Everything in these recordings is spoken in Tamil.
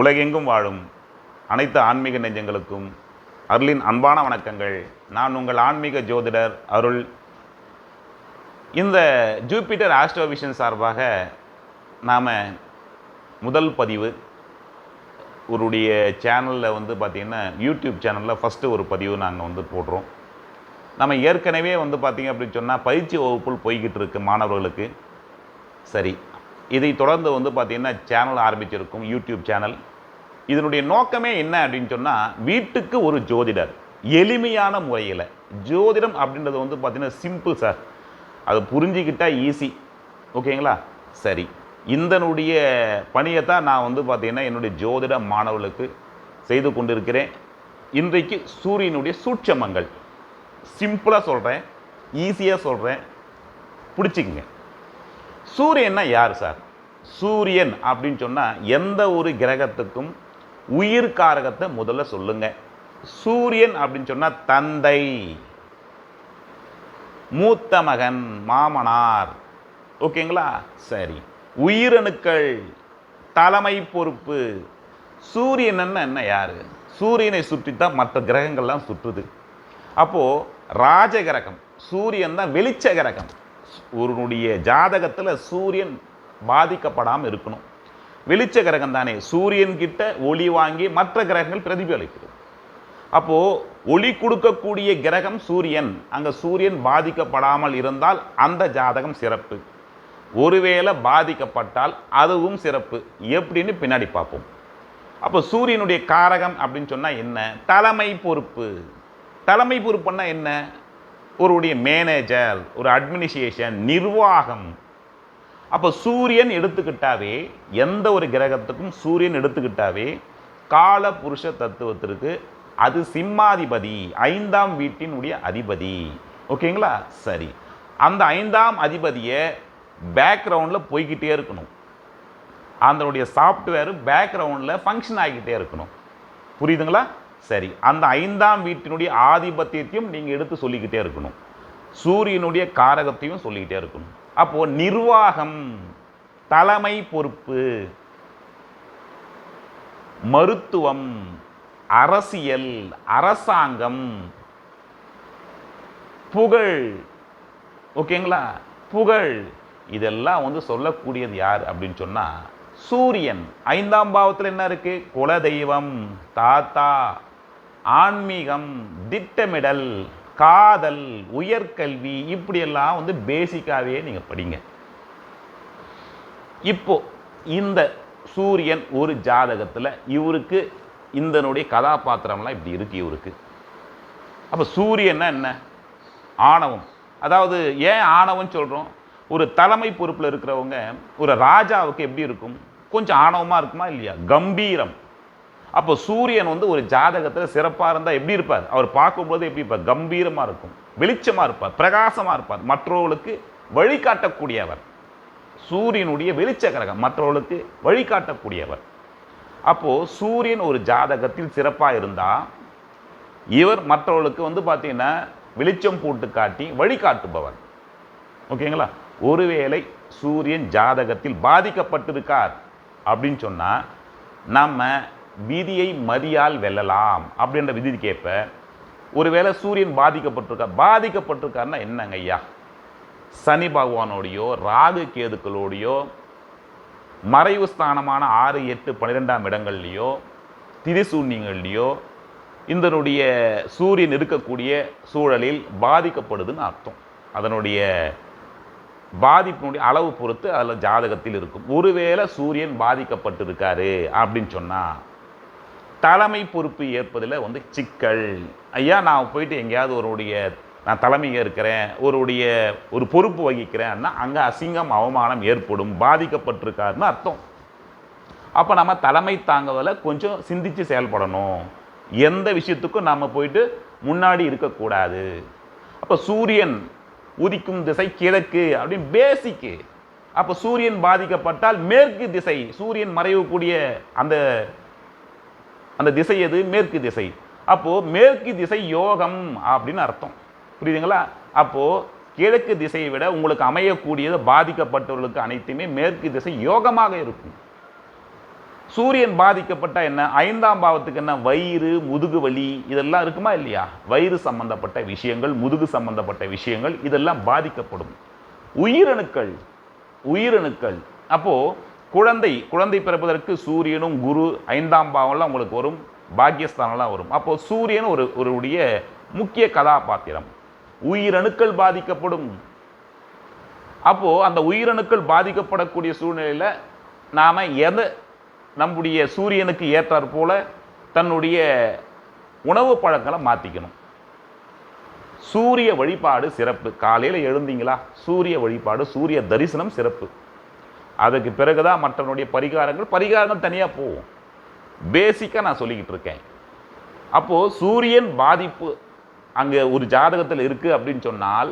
உலகெங்கும் வாழும் அனைத்து ஆன்மீக நெஞ்சங்களுக்கும் அருளின் அன்பான வணக்கங்கள். நான் உங்கள் ஆன்மீக ஜோதிடர் அருள். இந்த ஜூபிட்டர் ஆஸ்ட்ரோவிஷன் சார்பாக நாம் முதல் பதிவு உருடைய சேனலில் வந்து பார்த்திங்கன்னா யூடியூப் சேனலில் ஃபஸ்ட்டு ஒரு பதிவு நாங்கள் வந்து போடுறோம். நம்ம ஏற்கனவே வந்து பார்த்திங்க அப்படின்னு சொன்னால் பயிற்சி வகுப்புள் போய்கிட்டு இருக்கு மாணவர்களுக்கு. சரி இதை தொடர்ந்து வந்து பார்த்திங்கன்னா சேனல் ஆரம்பிச்சிருக்கும் யூடியூப் சேனல் இதனுடைய நோக்கமே என்ன அப்படின்னு சொன்னால் வீட்டுக்கு ஒரு ஜோதிடர் எளிமையான முறையில். ஜோதிடம் அப்படின்றது வந்து பார்த்திங்கன்னா சிம்பிள் சார் அது புரிஞ்சிக்கிட்டால் ஈஸி ஓகேங்களா? சரி. இந்தனுடைய பணியை தான் நான் வந்து பார்த்திங்கன்னா என்னுடைய ஜோதிட மாணவர்களுக்கு செய்து கொண்டிருக்கிறேன். இன்றைக்கு சூரியனுடைய சூட்சமங்கள். சிம்பிளாக சொல்கிறேன் ஈஸியாக சொல்கிறேன் பிடிச்சிக்கங்க. சூரியன்னா யார் சார் சூரியன் அப்படின்னு சொன்னால் எந்த ஒரு கிரகத்துக்கும் உயிர் காரகத்தை முதல்ல சொல்லுங்க. சூரியன் அப்படின்னு சொன்னால் தந்தை மூத்த மகன் மாமனார். ஓகேங்களா? சரி. உயிரணுக்கள் தலைமை பொறுப்பு. சூரியன் என்ன யார்? சூரியனை சுற்றி தான் மற்ற கிரகங்கள்லாம் சுற்றுது. அப்போது ராஜ கிரகம் சூரியன் தான் வெளிச்ச கிரகம். ஒருனுடைய ஜாதகத்தில் சூரியன் பாதிக்கப்படாமல் இருக்கணும். வெளிச்ச கிரகம் தானே. சூரியன் கிட்ட ஒளி வாங்கி மற்ற கிரகங்கள் பிரதிபலிக்கிறது அப்போது ஒளி கொடுக்கக்கூடிய கிரகம் சூரியன். அங்கே சூரியன் பாதிக்கப்படாமல் இருந்தால் அந்த ஜாதகம் சிறப்பு. ஒருவேளை பாதிக்கப்பட்டால் அதுவும் சிறப்பு. எப்படின்னு பின்னாடி பார்ப்போம். அப்போ சூரியனுடைய காரகம் அப்படின்னு சொன்னால் என்ன? தலைமை பொறுப்பு. தலைமை பொறுப்புன்னா என்ன? ஒருடைய மேனேஜர் ஒரு அட்மினிஸ்ட்ரேஷன் நிர்வாகம். அப்போ சூரியன் எடுத்துக்கிட்டாவே எந்த ஒரு கிரகத்துக்கும் சூரியன் எடுத்துக்கிட்டாவே கால புருஷ தத்துவத்திற்கு அது சிம்மாதிபதி ஐந்தாம் வீட்டினுடைய அதிபதி. ஓகேங்களா? சரி. அந்த ஐந்தாம் அதிபதியை பேக்ரவுண்டில் போய்கிட்டே இருக்கணும். அதனுடைய சாஃப்ட்வேரு பேக்ரவுண்டில் ஃபங்க்ஷன் ஆகிக்கிட்டே இருக்கணும். புரியுதுங்களா? சரி. அந்த ஐந்தாம் வீட்டினுடைய ஆதிபத்தியத்தையும் நீங்கள் எடுத்து சொல்லிக்கிட்டே இருக்கணும். சூரியனுடைய காரகத்தையும் சொல்லிக்கிட்டே இருக்கணும். அப்போது நிர்வாகம் தலைமை பொறுப்பு மருத்துவம் அரசியல் அரசாங்கம் புகழ் ஓகேங்களா? புகழ். இதெல்லாம் வந்து சொல்லக்கூடியது யார் அப்படின்னு சொன்னால் சூரியன். ஐந்தாம் பாவத்தில் என்ன இருக்குது குலதெய்வம் தாத்தா ஆன்மீகம் திட்டமிடல். காதல் உயர்கல்வி இப்படியெல்லாம் வந்து பேசிக்காகவே நீங்கள் படிங்க. இப்போ இந்த சூரியன் ஒரு ஜாதகத்தில் இவருக்கு இந்தனுடைய கதாபாத்திரம்லாம் இப்படி இருக்கு இவருக்கு. அப்போ சூரியன்னா என்ன? ஆணவம். அதாவது ஏன் ஆணவம் சொல்கிறோம் ஒரு தலைமை பொறுப்பில் இருக்கிறவங்க ஒரு ராஜாவுக்கு எப்படி இருக்கும்? கொஞ்சம் ஆணவமாக இருக்குமா இல்லையா? கம்பீரம். அப்போ சூரியன் வந்து ஒரு ஜாதகத்தில் சிறப்பாக இருந்தால் எப்படி இருப்பார்? அவர் பார்க்கும்போது எப்படி இருப்பார்? கம்பீரமாக இருக்கும். வெளிச்சமாக இருப்பார். பிரகாசமாக இருப்பார். மற்றவர்களுக்கு வழிகாட்டக்கூடியவர். சூரியனுடைய வெளிச்ச கிரகம். மற்றவர்களுக்கு வழிகாட்டக்கூடியவர். அப்போது சூரியன் ஒரு ஜாதகத்தில் சிறப்பாக இருந்தால் இவர் மற்றவர்களுக்கு வந்து பார்த்தீங்கன்னா வெளிச்சம் போட்டு காட்டி வழிகாட்டுபவர். ஓகேங்களா? ஒருவேளை சூரியன் ஜாதகத்தில் பாதிக்கப்பட்டிருக்கார் அப்படின்னு சொன்னால் நம்ம விதியை மதியால் வெல்லலாம் அப்படின்ற விதிக்கேற்ப ஒருவேளை சூரியன் பாதிக்கப்பட்டிருக்கார் பாதிக்கப்பட்டிருக்காருன்னா என்னங்க ஐயா? சனி பகவானோடையோ ராகு கேதுக்களோடையோ மறைவு ஸ்தானமான ஆறு எட்டு பன்னிரெண்டாம் இடங்கள்லையோ திரிசூன்யங்கள்லேயோ இதனுடைய சூரியன் இருக்கக்கூடிய சூழலில் பாதிக்கப்படுதுன்னு அர்த்தம். அதனுடைய பாதிப்பினுடைய அளவு பொறுத்து அதில் ஜாதகத்தில் இருக்கும். ஒருவேளை சூரியன் பாதிக்கப்பட்டிருக்காரு அப்படின்னு சொன்னால் தலைமை பொறுப்பு ஏற்பதில் வந்து சிக்கல். ஐயா நான் போயிட்டு எங்கேயாவது ஒருடைய நான் தலைமையாக இருக்கிறேன் ஒருடைய ஒரு பொறுப்பு வகிக்கிறேன்னா அங்கே அசிங்கம் அவமானம் ஏற்படும் பாதிக்கப்பட்டிருக்காருன்னு அர்த்தம். அப்போ நம்ம தலைமை தாங்குவதில் கொஞ்சம் சிந்தித்து செயல்படணும். எந்த விஷயத்துக்கும் நம்ம போயிட்டு முன்னாடி இருக்கக்கூடாது. அப்போ சூரியன் உதிக்கும் திசை கிழக்கு அப்படின்னு பேசிக்கு அப்போ சூரியன் பாதிக்கப்பட்டால் மேற்கு திசை சூரியன் மறையக்கூடிய அந்த அந்த திசை எது? மேற்கு திசை. அப்போ மேற்கு திசை யோகம் அப்படின்னு அர்த்தம். புரியுதுங்களா? அப்போ கிழக்கு திசையை விட உங்களுக்கு அமையக்கூடியது பாதிக்கப்பட்டவர்களுக்கு அனைத்துமே மேற்கு திசை யோகமாக இருக்கும். சூரியன் பாதிக்கப்பட்ட என்ன? ஐந்தாம் பாவத்துக்கு என்ன? வயிறு முதுகு வலி இதெல்லாம் இருக்குமா இல்லையா? வயிறு சம்பந்தப்பட்ட விஷயங்கள் முதுகு சம்பந்தப்பட்ட விஷயங்கள் இதெல்லாம் பாதிக்கப்படும். உயிரணுக்கள் உயிரணுக்கள். அப்போ குழந்தை குழந்தை பிறப்பதற்கு சூரியனும் குரு ஐந்தாம் பாவம்லாம் உங்களுக்கு வரும் பாக்கியஸ்தானம்லாம் வரும். அப்போது சூரியன் ஒரு ஒருடைய முக்கிய கதாபாத்திரம். உயிரணுக்கள் பாதிக்கப்படும். அப்போது அந்த உயிரணுக்கள் பாதிக்கப்படக்கூடிய சூழ்நிலையில் நாம எதை நம்முடைய சூரியனுக்கு ஏற்றாற் போல தன்னுடைய உணவு பழக்கங்களை மாற்றிக்கணும் சூரிய வழிபாடு சிறப்பு. காலையில் எழுந்தீங்களா? சூரிய வழிபாடு சூரிய தரிசனம் சிறப்பு. அதுக்கு பிறகு தான் மற்றவனுடைய பரிகாரங்கள் பரிகாரங்கள் தனியாக போகும். பேசிக்காக நான் சொல்லிக்கிட்டு இருக்கேன். அப்போது சூரியன் பாதிப்பு அங்கே ஒரு ஜாதகத்தில் இருக்குது அப்படின்னு சொன்னால்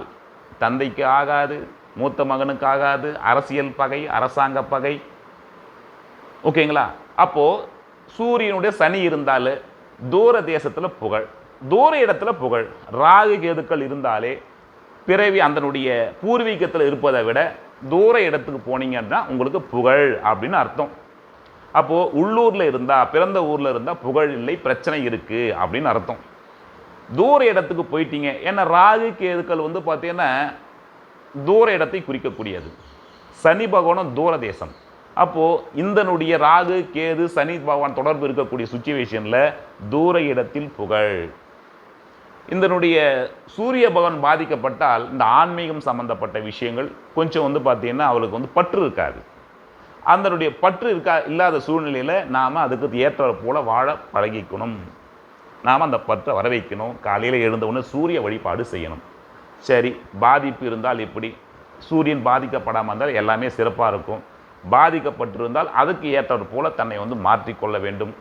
தந்தைக்கு ஆகாது மூத்த மகனுக்கு ஆகாது அரசியல் பகை அரசாங்க பகை. ஓகேங்களா அப்போது சூரியனுடைய சனி இருந்தால் தூர தேசத்தில் புகழ் தூர இடத்துல புகழ். ராகு கேதுக்கள் இருந்தாலே பிறவி அதனுடைய பூர்வீகத்தில் இருப்பதை விட தூர இடத்துக்கு போனீங்கன்னா உங்களுக்கு புகழ் அப்படின்னு அர்த்தம். அப்போது உள்ளூரில் இருந்தால் பிறந்த ஊரில் இருந்தால் புகழ் இல்லை பிரச்சனை இருக்குது அப்படின்னு அர்த்தம். தூர இடத்துக்கு போயிட்டீங்க. ஏன்னா ராகு கேதுக்கள் வந்து பார்த்தீங்கன்னா தூர இடத்தை குறிக்கக்கூடியது. சனி பகவானும் தூர தேசம். அப்போது இந்தனுடைய ராகு கேது சனி பகவான் தொடர்பு இருக்கக்கூடிய சுச்சுவேஷனில் தூர இடத்தில் புகழ். இதனுடைய சூரிய பகவான் பாதிக்கப்பட்டால் இந்த ஆன்மீகம் சம்பந்தப்பட்ட விஷயங்கள் கொஞ்சம் வந்து பார்த்தீங்கன்னா அவளுக்கு வந்து பற்று இருக்காது. அதனுடைய பற்று இருக்கா இல்லாத சூழ்நிலையில் நாம் அதுக்கு ஏற்ற போல் வாழ பழகிக்கணும். நாம் அந்த பற்றை வர வைக்கணும் காலையில் எழுந்தவுடனே சூரிய வழிபாடு செய்யணும். சரி பாதிப்பு இருந்தால் இப்படி சூரியன் பாதிக்கப்படாமல் இருந்தால் எல்லாமே சிறப்பாக இருக்கும். பாதிக்கப்பட்டிருந்தால் அதுக்கு ஏற்றது போல தன்னை வந்து மாற்றிக்கொள்ள வேண்டும்.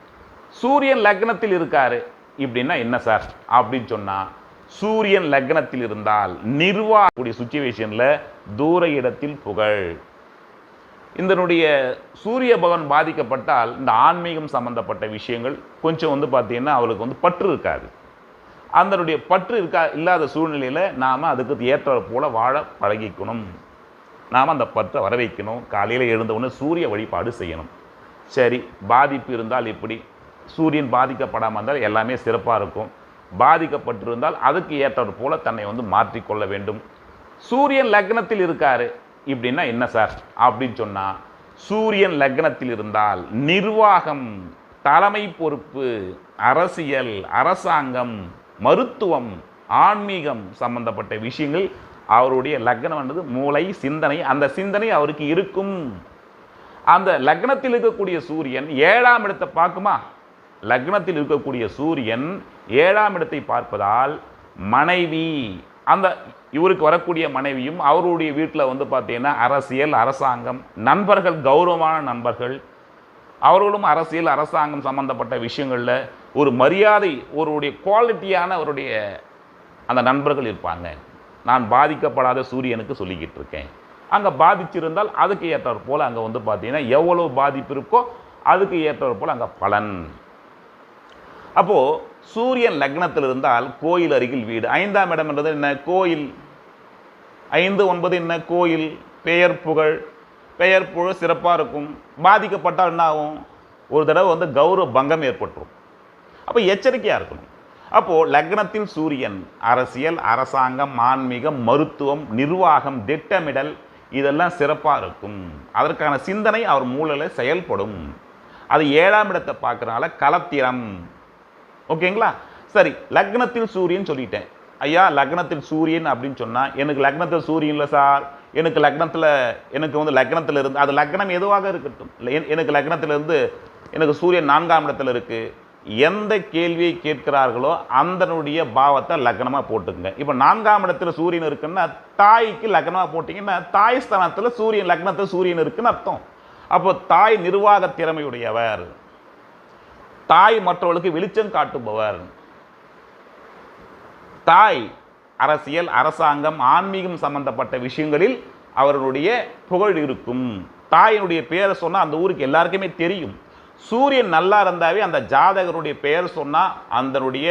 சூரியன் லக்னத்தில் இருக்கார். இப்படின்னா என்ன சார்? அப்படின்னு சொன்னால் சூரியன் லக்னத்தில் இருந்தால் நிர்வாகக்கூடிய சுச்சுவேஷனில் தூர இடத்தில் புகழ். இதனுடைய சூரிய பகவான் பாதிக்கப்பட்டால் இந்த ஆன்மீகம் சம்பந்தப்பட்ட விஷயங்கள் கொஞ்சம் வந்து பார்த்திங்கன்னா அவளுக்கு வந்து பற்று இருக்காது. அதனுடைய பற்று இருக்கா இல்லாத சூழ்நிலையில் நாம் அதுக்கு ஏற்ற போல வாழ பழகிக்கணும். நாம் அந்த பற்றை வர வைக்கணும் காலையில் எழுந்த உடனே சூரிய வழிபாடு செய்யணும். சரி பாதிப்பு இருந்தால் இப்படி சூரியன் பாதிக்கப்படாமல் இருந்தால் எல்லாமே சிறப்பாக இருக்கும். பாதிக்கப்பட்டிருந்தால் அதுக்கு ஏற்றது போல தன்னை வந்து மாற்றிக்கொள்ள வேண்டும். சூரியன் லக்னத்தில் இருக்கார். இப்படின்னா என்ன சார்? அப்படின்னு சொன்னால் சூரியன் லக்னத்தில் இருந்தால் நிர்வாகம் தலைமை பொறுப்பு அரசியல் அரசாங்கம் மருத்துவம் ஆன்மீகம் சம்பந்தப்பட்ட விஷயங்கள் அவருடைய லக்னம் லக்னம்ன்றது மூளை சிந்தனை அந்த சிந்தனை அவருக்கு இருக்கும். அந்த லக்னத்தில் இருக்கக்கூடிய சூரியன் ஏழாம் இடத்தை பார்க்குமா? லக்னத்தில் இருக்கக்கூடிய சூரியன் ஏழாம் இடத்தை பார்ப்பதால் மனைவி அந்த இவருக்கு வரக்கூடிய மனைவியும் அவருடைய வீட்டில் வந்து பார்த்தீங்கன்னா அரசியல் அரசாங்கம் நண்பர்கள் கௌரவமான நண்பர்கள். அவர்களும் அரசியல் அரசாங்கம் சம்பந்தப்பட்ட விஷயங்களில் ஒரு மரியாதை ஒருடைய குவாலிட்டியான அவருடைய அந்த நண்பர்கள் இருப்பாங்க. நான் பாதிக்கப்படாத சூரியனுக்கு சொல்லிக்கிட்டு இருக்கேன். அங்கே பாதிச்சிருந்தால் அதுக்கு ஏற்றாற் போல் அங்கே வந்து பார்த்தீங்கன்னா எவ்வளோ பாதிப்பு இருக்கோ அதுக்கு ஏற்றாற் போல் அங்கே பலன். அப்போது சூரியன் லக்னத்தில் இருந்தால் கோயில் அருகில் வீடு. ஐந்தாம் இடம் என்றது என்ன? கோயில். ஐந்து ஒன்பது என்ன? கோயில். பெயர் புகழ். பெயர் புகழ் சிறப்பாக இருக்கும். பாதிக்கப்பட்டால் என்ன ஆகும்? ஒரு தடவை வந்து கௌரவ பங்கம் ஏற்பட்டுரும். அப்போ எச்சரிக்கையாக இருக்கணும். அப்போது லக்னத்தில் சூரியன் அரசியல் அரசாங்கம் ஆன்மீகம் மருத்துவம் நிர்வாகம் திட்டமிடல் இதெல்லாம் சிறப்பாக இருக்கும். அதற்கான சிந்தனை அவர் மூளையில் செயல்படும். அது ஏழாம் இடத்தை பார்க்குறனால கலத்திரம். ஓகேங்களா சரி லக்னத்தில் சூரியன் சொல்லிட்டேன். ஐயா லக்னத்தில் சூரியன் அப்படின்னு சொன்னால் எனக்கு லக்னத்தில் சூரியன் இல்லை சார். எனக்கு லக்னத்தில் எனக்கு வந்து லக்னத்தில் இருந்து அது லக்னம் எதுவாக இருக்கட்டும்? இல்லை, எனக்கு லக்னத்தில் இருந்து எனக்கு சூரியன் நான்காம் இடத்துல இருக்குது எந்த கேள்வியை கேட்கிறார்களோ அந்தனுடைய பாவத்தை லக்னமாக போட்டுக்குங்க. இப்போ நான்காம் இடத்துல சூரியன் இருக்குன்னா தாய்க்கு லக்னமாக போட்டிங்கன்னா தாய் ஸ்தானத்தில் சூரியன் லக்னத்தில் சூரியன் இருக்குன்னு அர்த்தம். அப்போ தாய் நிர்வாக திறமையுடையவர். தாய் மற்றவர்களுக்கு வெளிச்சம் காட்டுபவர். தாய் அரசியல் அரசாங்கம் ஆன்மீகம் சம்பந்தப்பட்ட விஷயங்களில் அவர்களுடைய புகழ் இருக்கும். தாயினுடைய பெயரை சொன்னால் அந்த ஊருக்கு எல்லாருக்குமே தெரியும். சூரியன் நல்லா இருந்தாவே அந்த ஜாதகருடைய பெயர் சொன்னால் அதனுடைய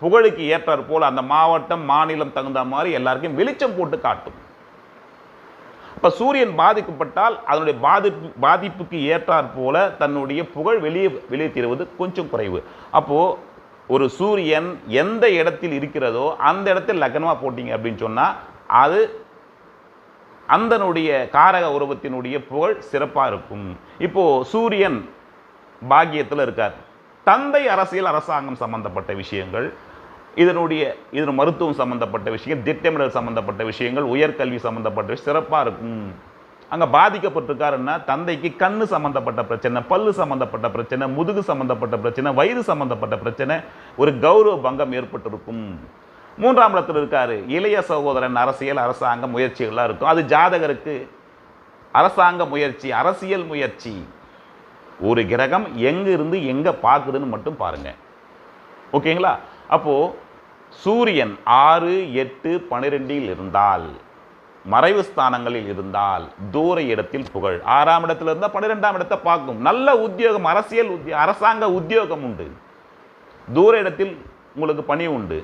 புகழுக்கு ஏற்றாற் போல் அந்த மாவட்டம் மாநிலம் தகுந்த மாதிரி எல்லாருக்கும் வெளிச்சம் போட்டு காட்டும். இப்போ சூரியன் பாதிக்கப்பட்டால் அதனுடைய பாதிப்பு பாதிப்புக்கு ஏற்றாற் போல தன்னுடைய புகழ் வெளியே வெளியே தீருவது கொஞ்சம் குறைவு. அப்போது ஒரு சூரியன் எந்த இடத்தில் இருக்கிறதோ அந்த இடத்தில் லக்னமாக போட்டிங்க அப்படின்னு சொன்னால் அது அந்தனுடைய காரக உருவத்தினுடைய புகழ் சிறப்பாக இருக்கும். இப்போ சூரியன் பாக்கியத்தில் இருக்கார். தந்தை அரசியல் அரசாங்கம் சம்பந்தப்பட்ட விஷயங்கள் இதனுடைய இதன் மருத்துவம் சம்பந்தப்பட்ட விஷயம் திட்டமிடல் சம்பந்தப்பட்ட விஷயங்கள் உயர்கல்வி சம்பந்தப்பட்ட விஷயம் சிறப்பாக இருக்கும். அங்கே பாதிக்கப்பட்டிருக்காருன்னா தந்தைக்கு கண்ணு சம்மந்தப்பட்ட பிரச்சனை பல்லு சம்மந்தப்பட்ட பிரச்சனை முதுகு சம்மந்தப்பட்ட பிரச்சனை வயிறு சம்மந்தப்பட்ட பிரச்சனை ஒரு கௌரவ பங்கம் ஏற்பட்டிருக்கும். மூன்றாம் இடத்தில் இருக்கார் இளைய சகோதரன் அரசியல் அரசாங்க முயற்சிகள்லாம் இருக்கும். அது ஜாதகருக்கு அரசாங்க முயற்சி அரசியல் முயற்சி. ஒரு கிரகம் எங்கே இருந்து எங்கே பார்க்குதுன்னு மட்டும் பாருங்கள் ஓகேங்களா? அப்போது சூரியன் ஆறு எட்டு பனிரெண்டில் இருந்தால் மறைவு ஸ்தானங்களில் இருந்தால் தூர இடத்தில் புகழ். ஆறாம் இடத்துல இருந்தால் பன்னிரெண்டாம் இடத்தை பார்க்கும். நல்ல உத்தியோகம் அரசியல் உத்திய அரசாங்க உத்தியோகம் உண்டு. தூர இடத்தில் உங்களுக்கு பணி உண்டு.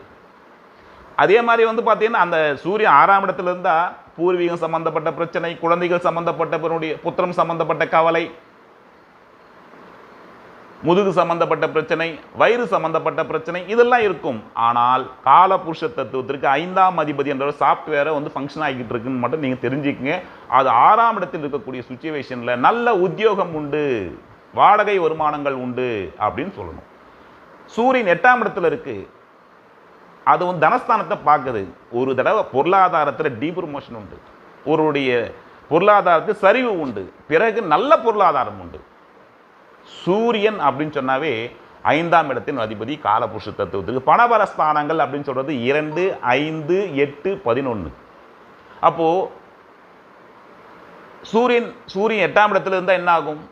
அதே மாதிரி வந்து பார்த்தீங்கன்னா அந்த சூரியன் ஆறாம் இடத்துல இருந்தால் பூர்வீகம் சம்மந்தப்பட்ட பிரச்சனை குழந்தைகள் சம்மந்தப்பட்ட புத்திரம் சம்மந்தப்பட்ட கவலை முதுகு சம்பந்தப்பட்ட பிரச்சனை வயிறு சம்பந்தப்பட்ட பிரச்சனை இதெல்லாம் இருக்கும். ஆனால் காலபுருஷ தத்துவத்திற்கு ஐந்தாம் அதிபதி என்ற சாஃப்ட்வேரை வந்து ஃபங்க்ஷன் ஆகிட்டு இருக்குன்னு மட்டும் நீங்கள் தெரிஞ்சுக்கங்க. அது ஆறாம் இடத்தில் இருக்கக்கூடிய சுச்சுவேஷனில் நல்ல உத்தியோகம் உண்டு வாடகை வருமானங்கள் உண்டு அப்படின்னு சொல்லணும். சூரியன் எட்டாம் இடத்துல இருக்குது அதுவும் தனஸ்தானத்தை பார்க்குது. ஒரு தடவை பொருளாதாரத்தில் டீப்ரமோஷன் உண்டு. ஒருவருடைய பொருளாதாரத்துக்கு சரிவு உண்டு. பிறகு நல்ல பொருளாதாரம் உண்டு. சூரியன் அப்படின்னு சொன்னாவே ஐந்தாம் இடத்தின் அதிபதி காலபுருஷ தத்துவத்துக்கு. பணபர ஸ்தானங்கள் அப்படின்னு சொல்கிறது இரண்டு ஐந்து எட்டு பதினொன்று அப்போது சூரியன் சூரியன் எட்டாம் இடத்துல இருந்தால் என்ன ஆகும்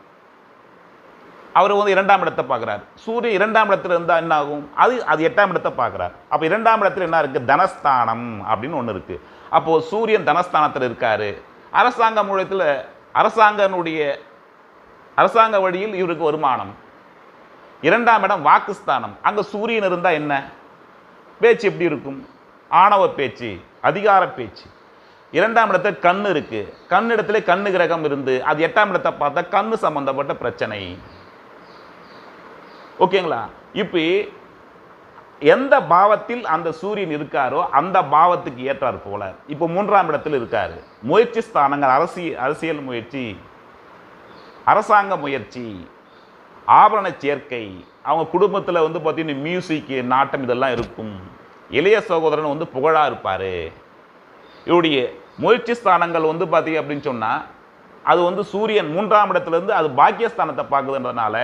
அவர் வந்து இரண்டாம் இடத்தை பார்க்குறார். சூரியன் இரண்டாம் இடத்துல இருந்தால் என்ன ஆகும் அது அது எட்டாம் இடத்தை பார்க்குறார். அப்போ இரண்டாம் இடத்துல என்ன இருக்குது தனஸ்தானம் அப்படின்னு ஒன்று இருக்குது அப்போது சூரியன் தனஸ்தானத்தில் இருக்கார். அரசாங்க மூலத்தில் அரசாங்கனுடைய அரசாங்க வழியில் இவருக்கு வருமானம். இரண்டாம் இடம் வாக்குஸ்தானம். அங்கே சூரியன் இருந்தால் என்ன? பேச்சு எப்படி இருக்கும்? ஆணவ பேச்சு அதிகார பேச்சு. இரண்டாம் இடத்துல கண் இருக்கு. கண் இடத்துல கண்ணு கிரகம் இருந்து அது எட்டாம் இடத்தை பார்த்தா கண்ணு சம்பந்தப்பட்ட பிரச்சனை. ஓகேங்களா? இப்போ எந்த பாவத்தில் அந்த சூரியன் இருக்காரோ அந்த பாவத்துக்கு ஏற்றார் போல. இப்போ மூன்றாம் இடத்தில் இருக்காரு. முயற்சி ஸ்தானங்கள் அரசியல் அரசியல் முயற்சி. அரசாங்க முயற்சி ஆபரண சேர்க்கை அவங்க குடும்பத்தில் வந்து பார்த்திங்கன்னா மியூசிக்கு நாட்டம் இதெல்லாம் இருக்கும். இளைய சகோதரன் வந்து புகழாக இருப்பார். இவருடைய முயற்சி ஸ்தானங்கள் வந்து பார்த்திங்க அப்படின்னு சொன்னால் அது வந்து சூரியன் மூன்றாம் இடத்துலேருந்து அது பாக்கியஸ்தானத்தை பார்க்குதுன்றதுனால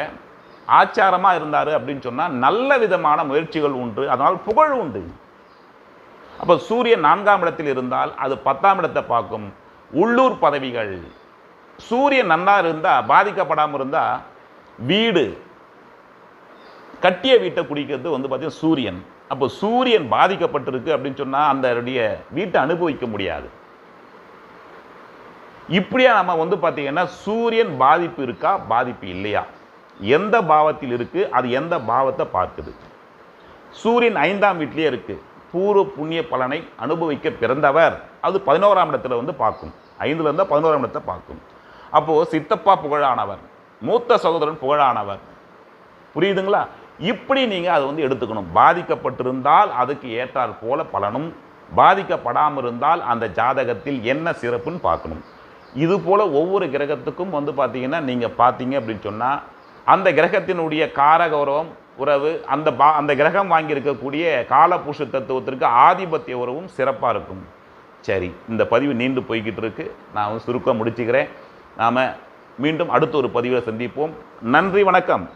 ஆச்சாரமாக இருந்தார் அப்படின்னு சொன்னால் நல்ல விதமான முயற்சிகள் உண்டு. அதனால் புகழ் உண்டு. அப்போ சூரியன் நான்காம் இடத்தில் இருந்தால் அது பத்தாம் இடத்தை பார்க்கும். உள்ளூர் பதவிகள் சூரியன் நல்லா இருந்தால் பாதிக்கப்படாமல் இருந்தால் வீடு கட்டிய வீட்டை குடிக்கிறது வந்து பார்த்தீங்கன்னா சூரியன். அப்போ சூரியன் பாதிக்கப்பட்டிருக்கு அப்படின்னு சொன்னால் அந்தனுடைய வீட்டை அனுபவிக்க முடியாது. இப்படியா நம்ம வந்து பார்த்தீங்கன்னா சூரியன் பாதிப்பு இருக்கா பாதிப்பு இல்லையா? எந்த பாவத்தில் இருக்குது அது எந்த பாவத்தை பார்க்குது? சூரியன் ஐந்தாம் வீட்லேயே இருக்குது பூர்வ புண்ணிய பலனை அனுபவிக்க பிறந்தவர். அது பதினோராம் இடத்துல வந்து பார்க்கும். ஐந்துலேருந்தால் பதினோராம் இடத்தை பார்க்கும். அப்போது சித்தப்பா புகழானவர் மூத்த சகோதரன் புகழானவர். புரியுதுங்களா? இப்படி நீங்கள் அதை வந்து எடுத்துக்கணும். பாதிக்கப்பட்டிருந்தால் அதுக்கு ஏற்றாற் போல பலனும் பாதிக்கப்படாமல் இருந்தால் அந்த ஜாதகத்தில் என்ன சிறப்புன்னு பார்க்கணும். இது போல் ஒவ்வொரு கிரகத்துக்கும் வந்து பார்த்தீங்கன்னா நீங்கள் பார்த்தீங்க அப்படின்னு சொன்னால் அந்த கிரகத்தினுடைய காரகௌரவம் உறவு அந்த பா அந்த கிரகம் வாங்கியிருக்கக்கூடிய காலபுருஷ தத்துவத்திற்கு ஆதிபத்திய உறவும் சிறப்பாக இருக்கும். சரி இந்த பதிவு நீண்டு போய்கிட்டு இருக்கு. நான் வந்து சுருக்கம் முடிச்சுக்கிறேன். நாம் மீண்டும் அடுத்த ஒரு பதிவில் சந்திப்போம். நன்றி வணக்கம்.